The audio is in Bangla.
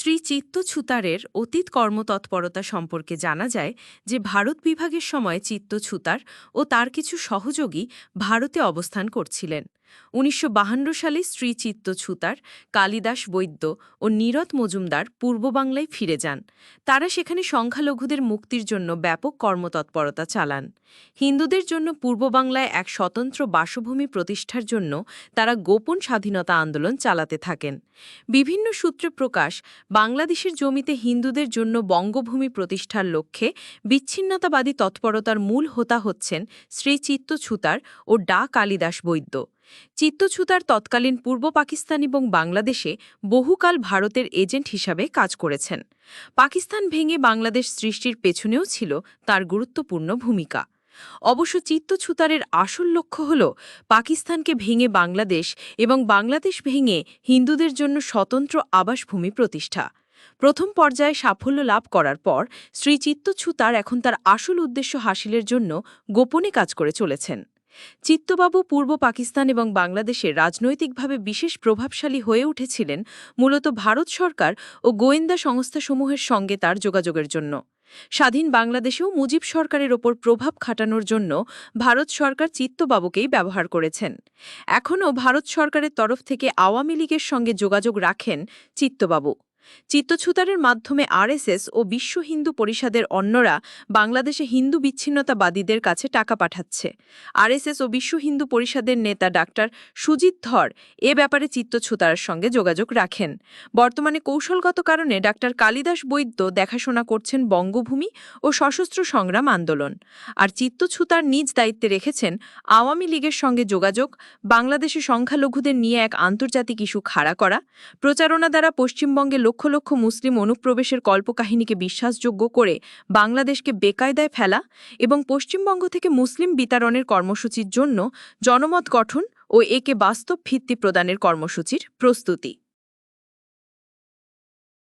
শ্রী চিত্তছুতারের অতীত কর্মতৎপরতা সম্পর্কে জানা যায় যে ভারত বিভাগের সময় চিত্তছুতার ও তার কিছু সহযোগী ভারতে অবস্থান করছিলেন। উনিশশো সালে শ্রী চিত্তছুতার, কালিদাস বৈদ্য ও নীরদ মজুমদার পূর্ব বাংলায় ফিরে যান। তারা সেখানে সংখ্যালঘুদের মুক্তির জন্য ব্যাপক কর্মতৎপরতা চালান। হিন্দুদের জন্য পূর্ব বাংলায় এক স্বতন্ত্র বাসভূমি প্রতিষ্ঠার জন্য তারা গোপন স্বাধীনতা আন্দোলন চালাতে থাকেন। বিভিন্ন সূত্রে প্রকাশ, বাংলাদেশের জমিতে হিন্দুদের জন্য বঙ্গভূমি প্রতিষ্ঠার লক্ষ্যে বিচ্ছিন্নতাবাদী তৎপরতার মূল হোতা হচ্ছেন শ্রী চিত্তছুতার ও ডা কালিদাস বৈদ্য। চিত্তছুতার তৎকালীন পূর্ব পাকিস্তান এবং বাংলাদেশে বহুকাল ভারতের এজেন্ট হিসাবে কাজ করেছেন। পাকিস্তান ভেঙে বাংলাদেশ সৃষ্টির পেছনেও ছিল তার গুরুত্বপূর্ণ ভূমিকা। অবশ্য চিত্তছুতারের আসল লক্ষ্য হল পাকিস্তানকে ভেঙে বাংলাদেশ এবং বাংলাদেশ ভেঙে হিন্দুদের জন্য স্বতন্ত্র আবাসভূমি প্রতিষ্ঠা। প্রথম পর্যায়ে সাফল্য লাভ করার পর শ্রী চিত্তছুতার এখন তার আসল উদ্দেশ্য হাসিলের জন্য গোপনে কাজ করে চলেছেন। চিত্তবাবু পূর্ব পাকিস্তান এবং বাংলাদেশে রাজনৈতিকভাবে বিশেষ প্রভাবশালী হয়ে উঠেছিলেন মূলত ভারত সরকার ও গোয়েন্দা সংস্থাসমূহের সঙ্গে তার যোগাযোগের জন্য। স্বাধীন বাংলাদেশেও মুজিব সরকারের ওপর প্রভাব খাটানোর জন্য ভারত সরকার চিত্তবাবুকেই ব্যবহার করেছেন। এখনও ভারত সরকারের তরফ থেকে আওয়ামী লীগের সঙ্গে যোগাযোগ রাখেন চিত্তবাবু। চিত্তছুতারের মাধ্যমে আরএসএস ও বিশ্ব হিন্দু পরিষদের অন্যরা বাংলাদেশে হিন্দু বিচ্ছিন্নতাবাদীদের কাছে টাকা পাঠাচ্ছে। আরএসএস ও বিশ্ব হিন্দু পরিষদের নেতা ডাক্তার সুজিত ধর এ ব্যাপারে চিত্তছুতারের সঙ্গে যোগাযোগ রাখেন। বর্তমানে কৌশলগত কারণে ডাক্তার কালিদাস বৈদ্য দেখাশোনা করছেন বঙ্গভূমি ও সশস্ত্র সংগ্রাম আন্দোলন। আর চিত্তছুতার নিজ দায়িত্বে রেখেছেন আওয়ামী লীগের সঙ্গে যোগাযোগ, বাংলাদেশে সংখ্যালঘুদের নিয়ে এক আন্তর্জাতিক ইস্যু খাড়া করা, প্রচারণা দ্বারা পশ্চিমবঙ্গে লক্ষ লক্ষ মুসলিম অনুপ্রবেশের কল্পকাহিনীকে বিশ্বাসযোগ্য করে বাংলাদেশকে বেকায়দায় ফেলা এবং পশ্চিমবঙ্গ থেকে মুসলিম বিতারণের কর্মসূচির জন্য জনমত গঠন ও একে বাস্তব ভিত্তি প্রদানের কর্মসূচির প্রস্তুতি।